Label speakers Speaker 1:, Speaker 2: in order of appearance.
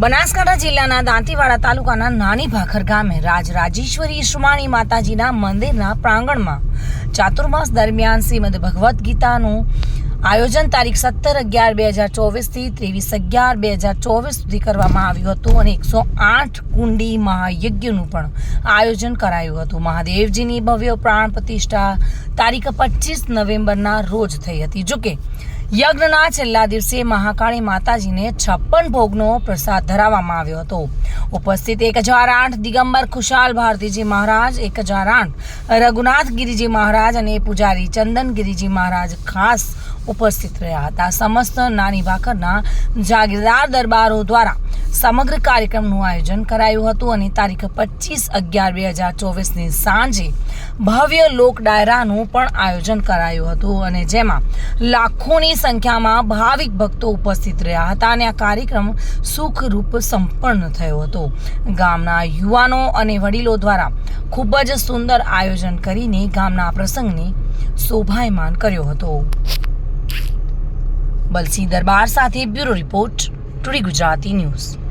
Speaker 1: બનાસકાંઠા જિલ્લાના દાંતીવાડા તાલુકાના નાની ભાખર ગામે રાજ રાજેશ્વરી શ્રુમાણી માતાજીના મંદિરના પ્રાંગણમાં ચાતુર્માસ દરમિયાન શ્રીમદ ભગવદ્ ગીતાનું આયોજન તારીખ સત્તર અગિયાર બે હજાર ચોવીસથી ત્રેવીસ અગિયાર બે હજાર ચોવીસ સુધી કરવામાં આવ્યું હતું અને એકસો આઠ કુંડી મહાયજ્ઞનું પણ આયોજન કરાયું હતું. મહાદેવજીની ભવ્ય પ્રાણ પ્રતિષ્ઠા તારીખ પચીસ નવેમ્બરના રોજ થઈ હતી. જોકે યજ્ઞના છેલ્લા દિવસે મહાકાળી માતાજીને છપ્પન ભોગનો પ્રસાદ ધરાવવામાં આવ્યો હતો. ઉપસ્થિત એક હજાર આઠ દિગંબર ખુશાલ ભારતીજી મહારાજ, એક હજાર આઠ રઘુનાથ ગિરિજી મહારાજ અને પૂજારી ચંદન ગિરિજી મહારાજ ખાસ ઉપસ્થિત રહ્યા હતા. સમસ્ત નાની ભાખરના જાગીરદાર દરબારો દ્વારા સમગ્ર કાર્યક્રમનું આયોજન કરાયું હતું અને તારીખ પચીસ અગિયાર બે હજાર ચોવીસની સાંજે ભવ્ય લોક ડાયરાનું પણ આયોજન કરાયું હતું અને જેમાં લાખોની સંખ્યામાં ભાવિક ભક્તો ઉપસ્થિત રહ્યા હતા અને આ કાર્યક્રમ સુખરૂપ સંપન્ન થયો હતો. ગામના યુવાનો અને વડીલો દ્વારા ખૂબ જ સુંદર આયોજન કરીને ગામના પ્રસંગને શોભાયમાન કર્યો હતો. બલસી દરબાર સાથે બ્યુરો રિપોર્ટ, ટુડી ગુજરાતી ન્યૂઝ.